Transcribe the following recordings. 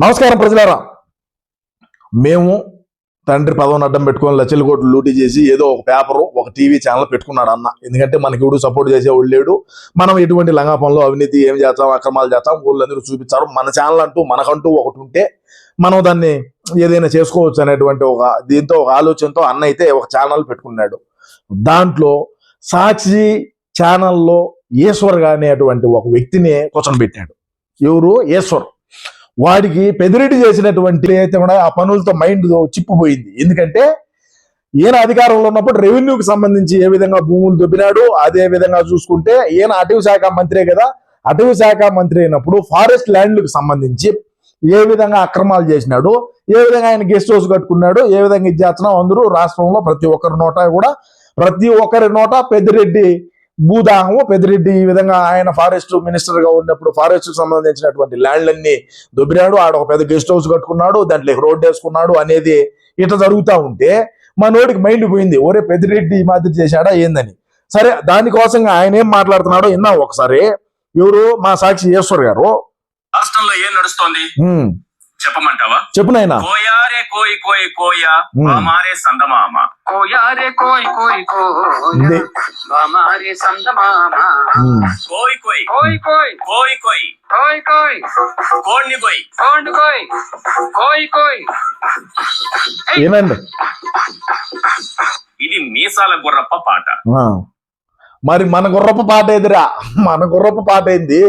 నమస్కారం ప్రజలారా. మేము తండ్రి పదవిని అడ్డం పెట్టుకొని లచ్చల కోట్లు లూటీ చేసి ఏదో ఒక పేపరు ఒక టీవీ ఛానల్ పెట్టుకున్నాడు అన్న. ఎందుకంటే మనకి ఎవడు సపోర్ట్ చేసేవాడు లేడు. మనం ఎటువంటి లంగా పనులు అవినీతి ఏం చేస్తాం అక్రమాలు చేస్తాం ఊళ్ళందరూ చూపించారు. మన ఛానల్ అంటూ మనకంటూ ఒకటి ఉంటే మనం దాన్ని ఏదైనా చేసుకోవచ్చు అనేటువంటి ఒక దీంతో ఒక ఆలోచనతో అన్న అయితే ఒక ఛానల్ పెట్టుకున్నాడు. దాంట్లో సాక్షి ఛానల్లో ఈశ్వర్ అనేటువంటి ఒక వ్యక్తిని కూర్చొని పెట్టాడు ఎవరు? ఈశ్వర్. వాడికి పెదిరెడ్డి చేసినటువంటి అయితే కూడా ఆ పనులతో మైండ్ చిప్పుపోయింది. ఎందుకంటే ఈయన అధికారంలో ఉన్నప్పుడు రెవెన్యూకి సంబంధించి ఏ విధంగా భూములు దొబ్బినాడు అదే విధంగా చూసుకుంటే ఈయన అటవీ శాఖ మంత్రే కదా. అటవీ శాఖ మంత్రి అయినప్పుడు ఫారెస్ట్ ల్యాండ్లకు సంబంధించి ఏ విధంగా అక్రమాలు చేసినాడు ఏ విధంగా ఆయన గెస్ట్ హౌస్ కట్టుకున్నాడు ఏ విధంగా ఇది చేస్తున్నాం అందరూ రాష్ట్రంలో ప్రతి ఒక్కరి నోట కూడా ప్రతి ఒక్కరి నోట పెద్దిరెడ్డి భూదాహము. పెద్దిరెడ్డి ఈ విధంగా ఆయన ఫారెస్ట్ మినిస్టర్గా ఉన్నప్పుడు ఫారెస్ట్కు సంబంధించినటువంటి ల్యాండ్లన్నీ దొబ్బినాడు. ఆడ ఒక పెద్ద గెస్ట్ హౌస్ కట్టుకున్నాడు. దాంట్లో రోడ్డు వేసుకున్నాడు అనేది ఇట్లా జరుగుతూ ఉంటే మనోడికి మైండ్ పోయింది. ఒరే పెద్దిరెడ్డి ఈ మాదిరి చేశాడా ఏందని. సరే దానికోసంగా ఆయన ఏం మాట్లాడుతున్నాడో విన్నాం ఒకసారి? ఎవరు? మా సాక్షి ఈశ్వర్ గారు. రాష్ట్రంలో ఏం నడుస్తోంది? చెప్పమంటావా? చెప్పు నాయనా. కోయారే కోయి కోయి కోయా. మామారే సందమామ. కోయారే కోయి కోయి ఇది. కోయా మామారే సందమామ. ఉమ్, కోయి కోయి. కోయ్ కోయ్. కోయి కోయి. కోయ్ కోయ్. కోయి. కోండు కోయ్. కోయ్ కోయ్. ఏనండి ఇది మీసాల గుర్రప్ప పాట. మరి మన గుర్రపు పాట ఏదిరా? మన గుర్రపు పాట ఏంది?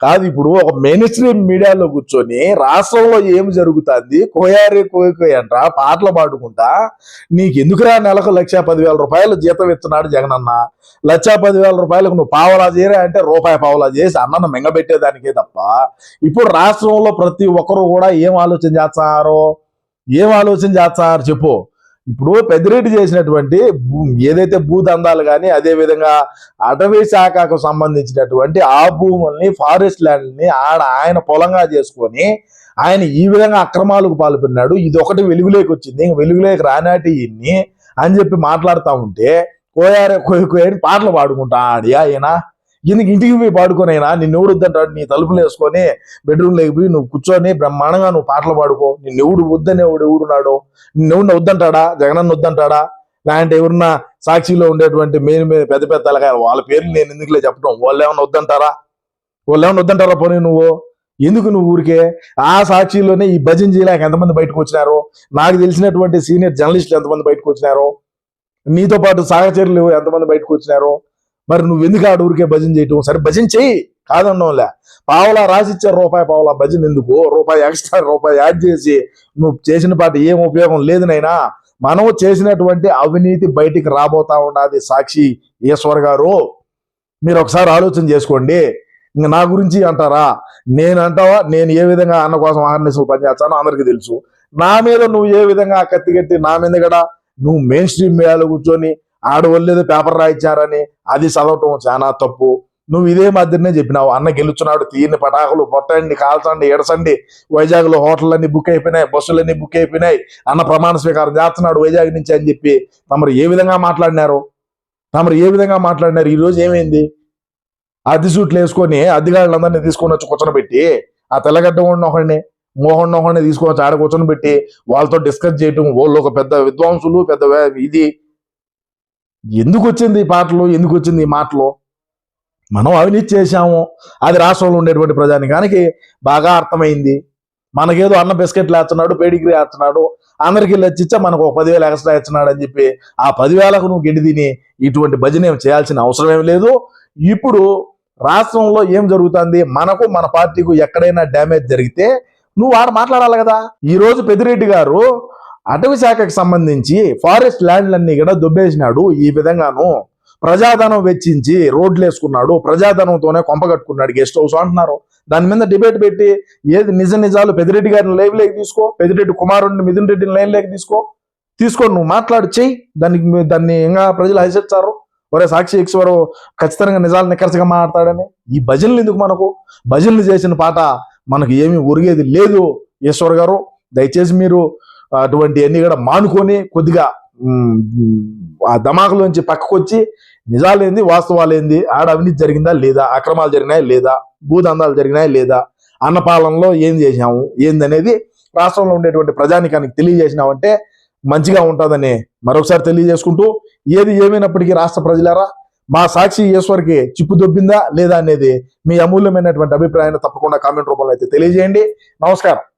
కాదు ఇప్పుడు ఒక మెయిన్ స్ట్రీమ్ మీడియాలో కూర్చొని రాష్ట్రంలో ఏమి జరుగుతుంది? కోయారే కోయ కోయ పాటలు పాడుకుంటా నీకు ఎందుకురా నెలకు లక్ష పదివేల రూపాయలు జీతం ఇస్తున్నాడు జగనన్న? లక్ష పదివేల రూపాయలకు నువ్వు పావలా చేయరా అంటే రూపాయి పావలా చేసి అన్నను మింగబెట్టేదానికే తప్ప ఇప్పుడు రాష్ట్రంలో ప్రతి ఒక్కరు కూడా ఏం ఆలోచన చేస్తారు? ఏం ఆలోచన చేస్తారు? చెప్పు. ఇప్పుడు పెద్దిరెడ్డి చేసినటువంటి ఏదైతే భూదందాలు కానీ అదే విధంగా అటవీ శాఖకు సంబంధించినటువంటి ఆ భూముల్ని ఫారెస్ట్ ల్యాండ్ని ఆడ ఆయన పొలంగా చేసుకొని ఆయన ఈ విధంగా అక్రమాలకు పాల్పడినాడు. ఇది ఒకటి వెలుగులోకి వచ్చింది. ఇంక వెలుగులోకి రానాటి ఇన్ని అని చెప్పి మాట్లాడుతూ ఉంటే కోయారే కోయ కోయని పాటలు పాడుకుంటా ఆడియా ఈయన. ఎందుకు ఇంటికి పోయి పాడుకోనైనా నిన్ను ఎవడు వద్దంటాడు? నీ తలుపులు వేసుకొని బెడ్రూమ్లోకి పోయి నువ్వు కూర్చొని బ్రహ్మాండంగా నువ్వు పాటలు పాడుకో. నిన్ను ఎవడు వద్దని ఎవడు ఎవడున్నాడు? నిన్ను వద్దంటాడా? జగనన్న వద్దంటాడా? లేదంటే ఎవరన్నా సాక్షిలో ఉండేటువంటి మెయిన్ మెయిన్ పెద్ద పెద్ద తలకాయలు వాళ్ళ పేర్లు నేను ఎందుకులే చెప్పడం వాళ్ళు ఏమన్నా వద్దంటారా? వాళ్ళు ఏమన్నా వద్దంటారా పోనీ నువ్వు? ఎందుకు నువ్వు ఊరికే? ఆ సాక్షిలోనే ఈ భజన చేయలేక ఎంతమంది బయటకు వచ్చినారు? నాకు తెలిసినటువంటి సీనియర్ జర్నలిస్టులు ఎంతమంది బయటకు వచ్చినారు? నీతో పాటు సహచరులు ఎంతమంది బయటకు వచ్చినారు? మరి నువ్వు ఎందుకు ఆడ ఊరికే భజన చేయటం? సరే భజన చెయ్యి కాదండంలే పావలా రాసిచ్చారు రూపాయి పావలా భజన ఎందుకు? రూపాయి ఎక్స్ట్రా రూపాయి యాడ్ చేసి నువ్వు చేసిన పాట ఏం ఉపయోగం లేదు నైనా మనం చేసినటువంటి అవినీతి బయటికి రాబోతా ఉన్నది సాక్షి ఈశ్వర్ గారు. మీరు ఒకసారి ఆలోచన చేసుకోండి. ఇంక నా గురించి అంటారా? నేను అంటావా నేను ఏ విధంగా అన్న కోసం ఆహర్నిశలు పనిచేస్తానో అందరికీ తెలుసు. నా మీద నువ్వు ఏ విధంగా కత్తి కట్టి నా మీద కూడా నువ్వు మెయిన్ స్ట్రీమ్ మీద కూర్చొని ఆడవాళ్ళు పేపర్ రాయించారని అది చదవటం చాలా తప్పు. నువ్వు ఇదే మాదిరినే చెప్పినావు. అన్న గెలుచున్నాడు తీయని పటాకులు పొట్టండి కాల్చండి ఎడసండి వైజాగ్లో హోటళ్ళన్నీ బుక్ అయిపోయినాయి బస్సులన్నీ బుక్ అయిపోయినాయి. అన్న ప్రమాణ స్వీకారం చేస్తున్నాడు వైజాగ్ నుంచి అని చెప్పి తమరు ఏ విధంగా మాట్లాడినారు? తమరు ఏ విధంగా మాట్లాడినారు? ఈ రోజు ఏమైంది? అతి సూట్లు వేసుకొని అధికారులందరినీ తీసుకొని వచ్చి కూర్చొని ఆ తెల్లగడ్డ ఉన్న ఒకడిని మోహన్ ఒకడిని తీసుకొని వచ్చి ఆడ కూర్చొని పెట్టి వాళ్ళతో డిస్కస్ చేయటం వాళ్ళు ఒక పెద్ద విద్వాంసులు పెద్ద ఇది ఎందుకు వచ్చింది ఈ పాటలు? ఎందుకు వచ్చింది ఈ మాటలు? మనం అవినీతి చేశాము. అది రాష్ట్రంలో ఉండేటువంటి ప్రజానికానికి బాగా అర్థమైంది. మనకేదో అన్న బిస్కెట్లు వేస్తున్నాడు పేడిగ్రీ వేస్తున్నాడు అందరికి లచ్చిచ్చా మనకు ఒక పదివేలు ఎక్స్ట్రా ఇస్తున్నాడు అని చెప్పి ఆ పదివేలకు నువ్వు గిడి తిని ఇటువంటి భజన ఏం చేయాల్సిన అవసరం ఏం లేదు. ఇప్పుడు రాష్ట్రంలో ఏం జరుగుతుంది? మనకు మన పార్టీకు ఎక్కడైనా డ్యామేజ్ జరిగితే నువ్వు ఆడ మాట్లాడాలి కదా. ఈ రోజు పెద్దిరెడ్డి గారు అటవీ శాఖకు సంబంధించి ఫారెస్ట్ ల్యాండ్లన్నీ కూడా దుబ్బేసినాడు. ఈ విధంగాను ప్రజాధనం వెచ్చించి రోడ్లు వేసుకున్నాడు ప్రజాధనంతోనే కొంప కట్టుకున్నాడు గెస్ట్ హౌస్ అంటున్నారు. దాని మీద డిబేట్ పెట్టి ఏది నిజ నిజాలు పెద్దిరెడ్డి గారిని లైవ్ లేక తీసుకో పెద్దిరెడ్డి కుమారుడిని మిథున్ రెడ్డిని లైన్ లేక తీసుకో. తీసుకో నువ్వు మాట్లాడు చెయ్యి. దానికి దాన్ని ఇంకా ప్రజలు హైసెచ్చారు ఒరే సాక్షి ఈశ్వరు ఖచ్చితంగా నిజాలు నిక్కరసగా మాట్లాడని. ఈ భజనలు ఎందుకు మనకు? భజనలు చేసిన పాట మనకు ఏమీ ఒరిగేది లేదు ఈశ్వర్ గారు. దయచేసి మీరు అటువంటివన్నీ కూడా మానుకొని కొద్దిగా ఆ ధమాకులోంచి పక్కకు వచ్చి నిజాలేంది వాస్తవాలేంది ఆడ అవినీతి జరిగిందా లేదా అక్రమాలు జరిగినాయా లేదా భూదందాలు జరిగినాయా లేదా అన్నపాలనలో ఏం చేశాము ఏందనేది రాష్ట్రంలో ఉండేటువంటి ప్రజానికానికి తెలియజేసినామంటే మంచిగా ఉంటుందని మరొకసారి తెలియజేసుకుంటూ ఏది ఏమైనప్పటికీ రాష్ట్ర ప్రజలారా మా సాక్షి ఈశ్వర్కి చిప్పు దొబ్బిందా లేదా అనేది మీ అమూల్యమైనటువంటి అభిప్రాయాన్ని తప్పకుండా కామెంట్ రూపంలో అయితే తెలియజేయండి. నమస్కారం.